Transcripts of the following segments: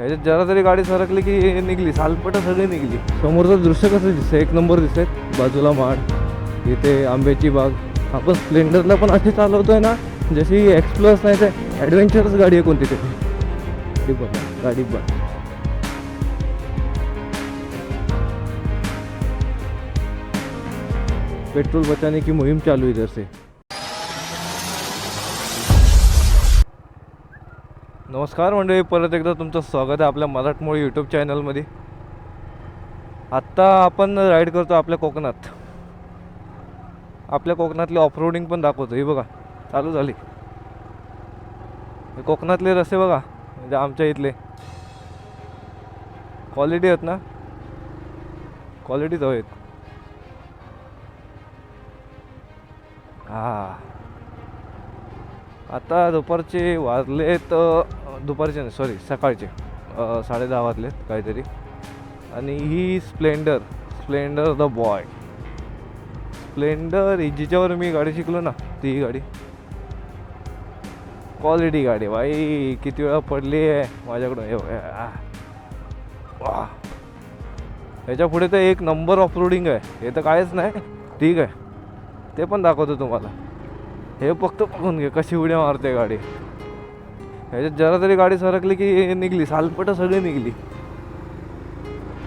ह्याच्यात जरा तरी गाडी सरकली की निघली सालपट सगळी निघली. समोरचं दृश्य कसं दिसतं एक नंबर दिसत बाजूला माड इथे आंब्याची बाग. आपण स्प्लेंडरला पण असे चालवतोय ना जशी एक्सप्लोअर्स नाही तर ॲडव्हेंचरच गाडी आहे कोणती तरी. गाडी बघ गाडी बघ. पेट्रोल बचाने की मोहीम चालू आहे जसे नमस्कार मंडळी परत एकदा तुमचं स्वागत आहे आपल्या मराठमोळी यूट्यूब चॅनलमध्ये आत्ता आपण राईड करतो आपल्या कोकणात. आपल्या कोकणातली ऑफरोडिंग पण दाखवतो. ही बघा चालू झाली. कोकणातले रस्ते बघा म्हणजे आमच्या इथले. क्वालिटी आहेत ना? क्वालिटीच आहेत. हा. आता दुपारचे वाजले तर दुपारचे नाही सॉरी सकाळचे. साडे दहा वाजले काहीतरी. आणि ही Splendor Splendor the boy. Splendor ही जिच्यावर मी गाडी शिकलो ना ती ही गाडी. क्वालिटी गाडी बाई किती वेळा पडली आहे माझ्याकडून. हे वा ह्याच्या पुढे तर एक नंबर ऑफ रोडिंग आहे. हे तर कायच नाही. ठीक आहे. ते पण दाखवतो तुम्हाला. हे फक्त बघून घे कशी उड्या मारते गाडी. ह्याच्यात जरा तरी गाडी सरकली की निघली सालपटं सगळी निघली.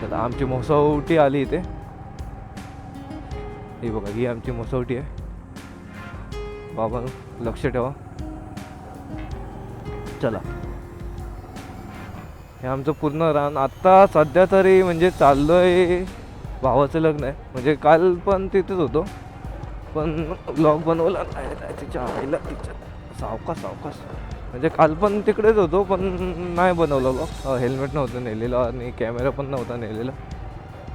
तर आमची मोसवटी आली इथे. ही बघा ही आमची मोसवटी आहे. बाबा लक्ष ठेवा. चला. हे आमचं पूर्ण रान आत्ता सध्या तरी म्हणजे चाललोय भावाचं लग्न आहे. म्हणजे काल पण तिथेच होतो. पण ब्लॉग बनवला नाही नाही तिच्या आईला तिच्या सावकाश सावकाश. म्हणजे काल पण तिकडेच होतो पण नाही बनवलं ब्लॉग हेल्मेट नव्हतं नेलेलं आणि कॅमेरा पण नव्हता नेलेला.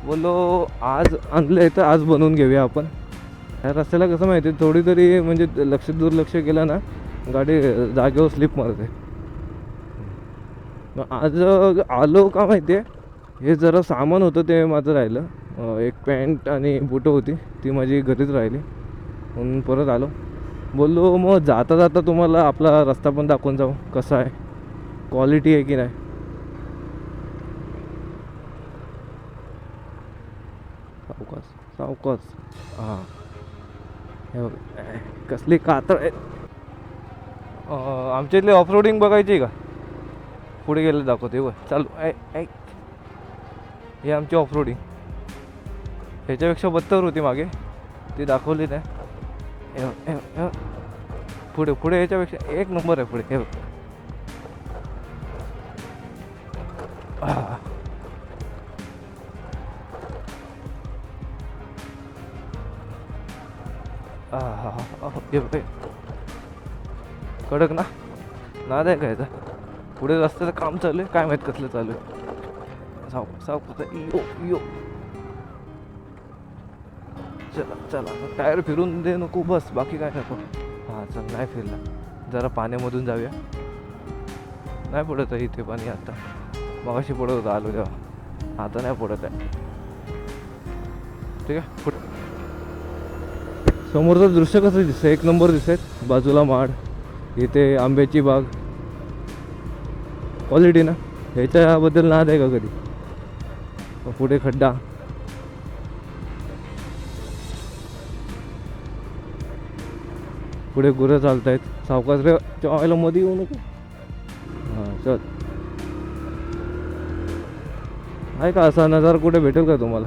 बोललो आज आणलं आहे तर आज बनवून घेऊया आपण. ह्या रस्त्याला कसं माहिती आहे थोडी तरी म्हणजे लक्ष दुर्लक्ष केलं ना गाडी जागेवर स्लिप मारते. मग आज आलो का माहिती आहे हे जरा सामान होतं ते माझं राहिलं. एक पॅन्ट आणि बुटं होती ती माझी घरीच राहिली. म्हणून परत आलो. बोललो मग जाता जाता तुम्हाला आपला रस्ता पण दाखवून जाऊ कसा आहे? क्वालिटी आहे की नाही? सावकाश सावकाश. हां. हे बघ कसली कातळ आहे आमच्या आमच्या इथले ऑफरोडिंग बघायची आहे का? पुढे गेलं दाखवते बघ चालू ऐ ऐक हे आमची ऑफरोडिंग ह्याच्यापेक्षा बत्तर होती मागे. ती दाखवली नाही हे हे पुढे पुढे याच्यापेक्षा एक नंबर आहे पुढे हे हे. कडक ना. नाद आहे काय पुढे रस्त्याचं काम चालू आहे? काय माहीत कसलं चालू आहे? साव साव यो यो. चला चला. टायर फिरून दे नको बस. बाकी काय नको. हां चल नाही फिरला जरा पाण्यामधून जाऊया. नाही पडत आहे इथे पाणी आता. मगाशी पडत होतं आलो तेव्हा. आता नाही पडत आहे. ठीक आहे पुढे समोरचं दृश्य कसं दिसतं एक नंबर दिसत बाजूला माड. इथे आंब्याची बाग. क्वालिटी ना? ह्याच्याबद्दल नाद आहे का कधी? पुढे खड्डा. पुढे गुरं चालत आहेत सावकाश रे चॉयला मध्ये येऊ नको. हां चल. आहे का असा नजारा कुठे भेटेल का तुम्हाला?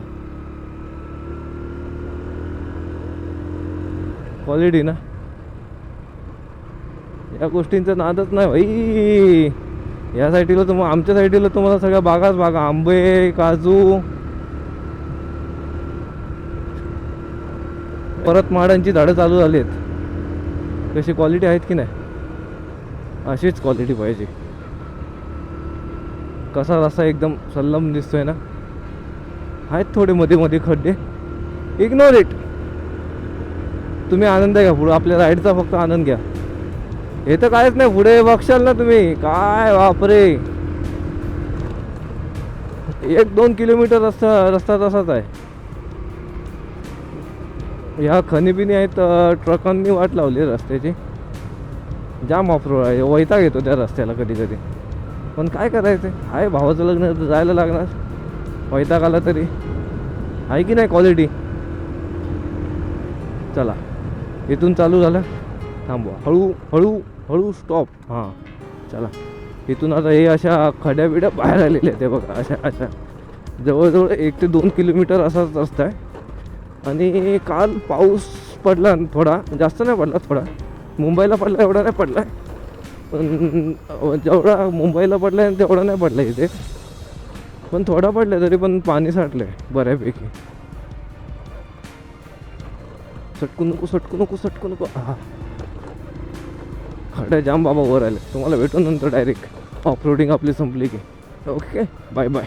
क्वालिटी ना? या गोष्टींचा नादच नाही भाई. या साईडला तुम्हाला आमच्या साईडला तुम्हाला सगळ्या बागाच बागा. आंबे काजू. परत माडांची झाडं चालू झाली आहेत कशी क्वालिटी आहेत की नाही? अशीच क्वालिटी पाहिजे. कसा रस्ता एकदम सल्लम दिसतोय ना? आहेत थोडे मध्ये मध्ये खड्डे. इग्नोर इट तुम्ही आनंद घ्या पुढे. आपल्या राईडचा फक्त आनंद घ्या. हे तर कायच नाही. पुढे बघशाल ना तुम्ही. काय बापरे. एक दोन किलोमीटर रस्ता रस्ता तसाच आहे. ह्या खनिबिनी आहेत ट्रकांनी वाट लावली रस्त्याची. जाम ऑफ रोड आहे वैताग येतो त्या रस्त्याला कधी कधी पण काय करायचं? आहे भावाचं लग्न तर जायला लागणार. वैताग आला तरी. आहे की नाही क्वालिटी चला इथून चालू झालं. थांबवा. हळू हळू हळू स्टॉप हां चला. इथून आता हे अशा खड्या बिड्या बाहेर आलेल्या आहेत ते बघा. अशा अशा. जवळजवळ एक ते दोन किलोमीटर असाच रस्ता आहे. आणि काल पाऊस पडला थोडा जास्त नाही पडला थोडा. मुंबईला पडला एवढा नाही पडला. पण जेवढा मुंबईला पडला आहे तेवढा नाही पडला इथे. पण थोडा पडला तरी पण पाणी साठलं आहे बऱ्यापैकी. सटकू नको सटकू नको सटकू नको. हा. खड्या जाम बाबा वर आले. तुम्हाला भेटू नंतर डायरेक्ट ऑफरोडिंग आपली संपली की. ओके बाय बाय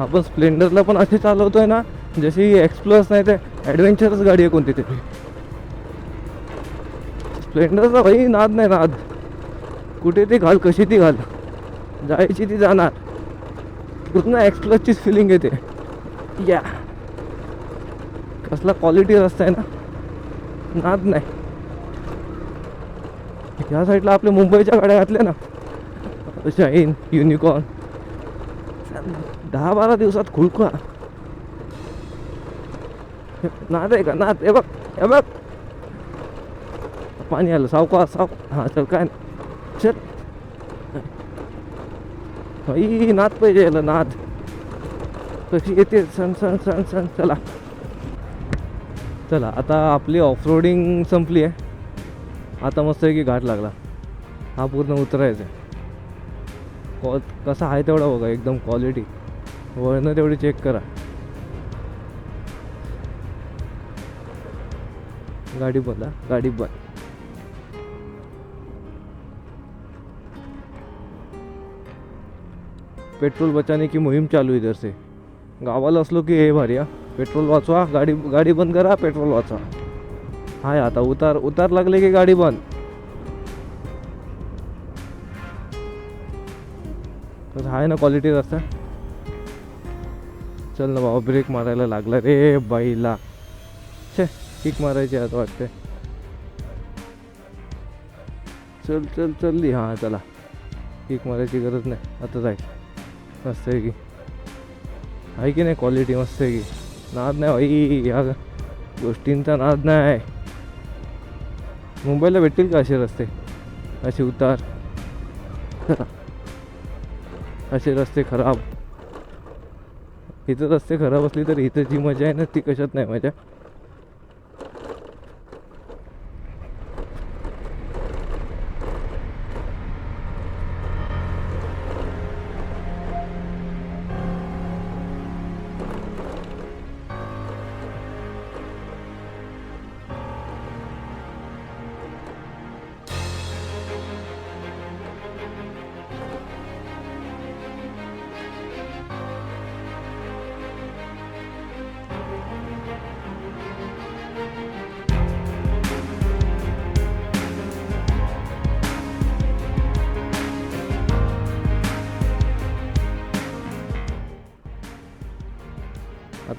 आपण स्प्लेंडरला पण असे चालवतोय ना? जशी एक्सप्लोअर्स नाही ते ॲडव्हेंचरस गाडी आहे कोणती तरी स्प्लेंडरचा भाई नाद नाही नाद. कुठे ती घाल कशी ती घाल? जायची ती जाणार. पूर्ण एक्सप्लोअरचीच फिलिंग येते या कसला क्वालिटी रस्ता आहे ना. नाद नाही. ह्या साईडला आपल्या मुंबईच्या गाड्या घातल्या ना. शाईन युनिकॉर्न दहा बारा दिवसात खुळखुळा. नाद आहे का? नाद. हे बघ हे बघ. पाणी आलं. सावका साव हां चल काय नाही. चल. भाई नाद पाहिजे याला नाद. कशी येते? सण सण सण सण चला. चला आता आपली ऑफरोडिंग संपली आहे. आता मस्त आहे की घाट लागला. हा पूर्ण उतरायचा कॉ कसा आहे तेवढा बघा एकदम क्वालिटी वळणं तेवढी चेक करा. गाडी बोला गाडी बंद पेट्रोल बचाने की मोहीम चालू इधर से. गावाला असलो की हे भारी पेट्रोल वाचवा गाडी गाडी बंद करा पेट्रोल वाचवा. हाय आता उतार उतार लागले की गाडी बंद. तर आहे ना क्वालिटी रस्ता. चल ना बाबा ब्रेक मारायला लागला रे बाईला. छे. किक मारायची आता वाटते चल चल चलली हां चला. किक मारायची गरज नाही. आता जाय मस्त आहे की. आहे की नाही क्वालिटी मस्त आहे की. नाद नाही भाई. या गोष्टींचा नाद नाही. मुंबईला भेटतील का असे रस्ते? असे उतार. असे रस्ते खराब. इथं रस्ते खराब असले तर इथं जी मजा आहे ना ती कशात नाही मजा.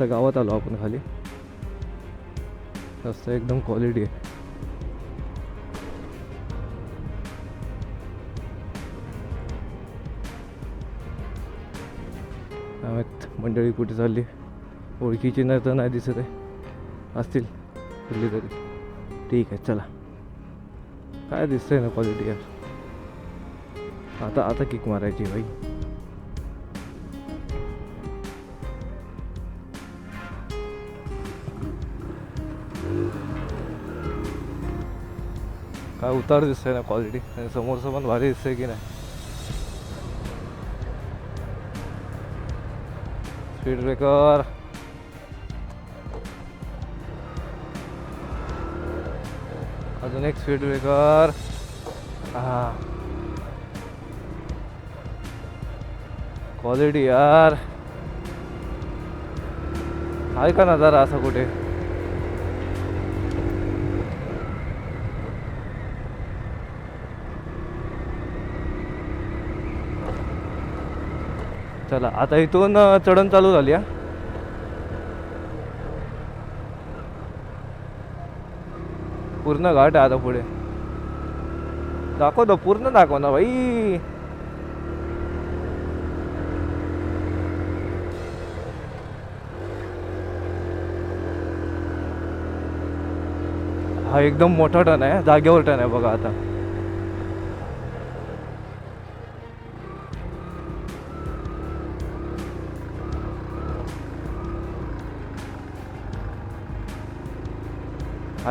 आता गावात आलो आपण खाली. रस्ता एकदम क्वालिटी आहे. मंडळी कुठे चालली? ओळखीची नाही तर नाही दिसत आहे. असतील कुठली तरी. ठीक आहे चला. काय दिसतंय ना क्वालिटी यार? आता आता किक मारायची भाई. उतार दिसतोय ना क्वालिटी आणि समोरचं पण भारी दिसतंय की नाही. स्पीड ब्रेकर अजून एक स्पीड ब्रेकर हा. क्वालिटी यार. आहे का नजारा असा कुठे? चला आता इथून चढण चालू झाली हा. पूर्ण घाट आहे आता पुढे. दाखव ना पूर्ण दाखव ना भाई. हा एकदम मोठा टन आहे जागेवर टन आहे बघा आता.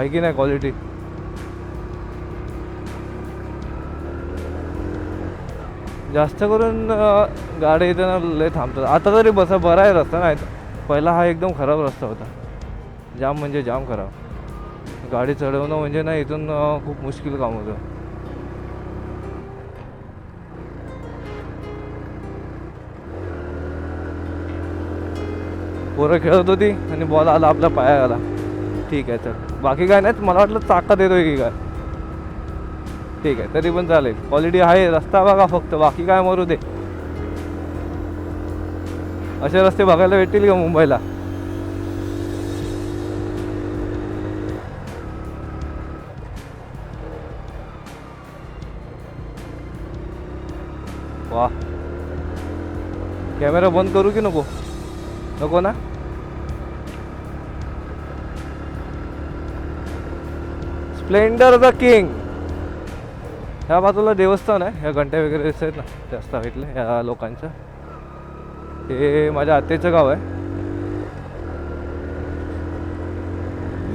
आहे की नाही क्वालिटी जास्त करून गाडी गाड्या इथे लय थांबतात. आता तरी बसा बरा आहे रस्ता नाही पहिला हा एकदम खराब रस्ता होता. जाम म्हणजे जाम खराब. गाडी चढवणं म्हणजे ना इथून खूप मुश्किल काम होतं. पोरं खेळत होती आणि बॉल आला आपल्या पाया आला ठीक आहे तर बाकी काय नाही मला वाटलं चाका येतोय की काय. ठीक आहे तरी पण चालेल. क्वालिटी आहे रस्ता बघा फक्त बाकी काय मरू दे. असे रस्ते बघायला भेटतील का मुंबईला? वा कॅमेरा बंद करू की नको? नको ना? स्प्लेंडर द किंग ह्या बाजूला देवस्थान आहे. ह्या घंट्या वगैरे दिसत आहेत ना. जास्त भेटले ह्या लोकांचं. हे माझ्या आत्याचं गाव आहे.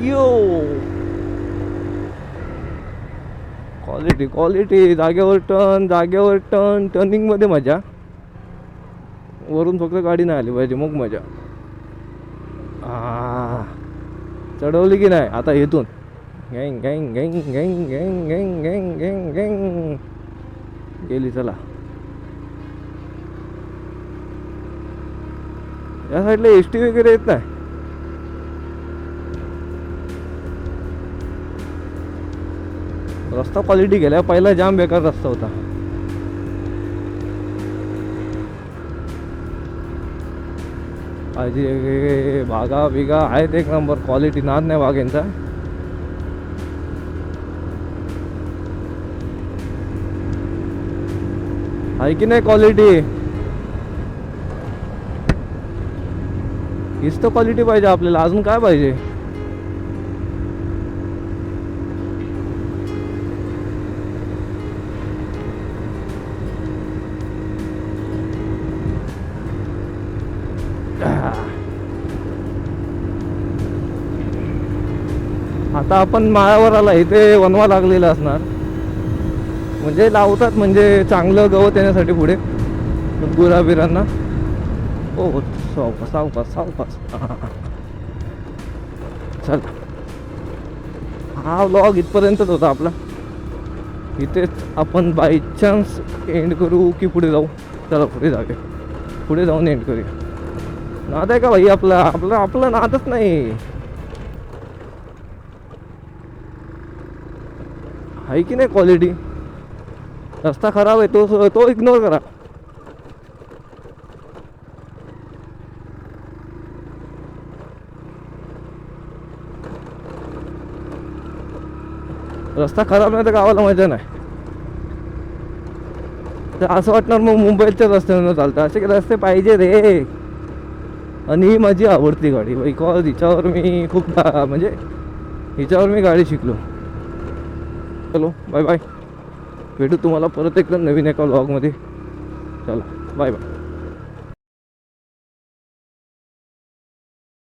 यो क्वालिटी क्वालिटी जागेवर टर्न जागेवर टर्न टर्निंगमध्ये मजा. वरून फक्त गाडी नाही आली पाहिजे. मग मजा. आ, चढवली की नाही? आता इथून. गँग गँग गँग गँग गँग गँग गँग गँग गँग गेली चला. या साईडला एस टी वगैरे येत नाही. रस्ता क्वालिटी गेला पहिला जाम बेकार रस्ता होता. आजी बिगा आहेत एक नंबर क्वालिटी नाद नाही बागेंचा आहे की नाही क्वालिटी हीच तर क्वालिटी पाहिजे आपल्याला. अजून काय पाहिजे? आता आपण माळावर आला. इथे वनवा लागलेला असणार. म्हणजे लावतात म्हणजे चांगलं गवत येण्यासाठी पुढे. गुराबिरांना. ओ सावकाश सावकाश सावकाश. चल. हा व्लॉग इथपर्यंतच होता आपला. इथेच आपण बाय चान्स एंड करू की पुढे जाऊ? चला पुढे जाऊया. पुढे जाऊन एंड करूया. नाद आहे का भाई आपला? आपला आपला नादच नाही. आहे की नाही क्वालिटी रस्ता खराब आहे तो तो इग्नोर करा. रस्ता खराब नाही तर गावाला मजा नाही. तर असं वाटणार मग मुंबईच्या रस्त्यानं चालतं. असे रस्ते पाहिजे रे. आणि ही माझी आवडती गाडी. बिकॉज हिच्यावर मी खूप म्हणजे हिच्यावर मी गाडी शिकलो. चलो बाय बाय भेटू तुम्हाला परत एकदा नवीन एका व्लॉगमध्ये चला बाय बाय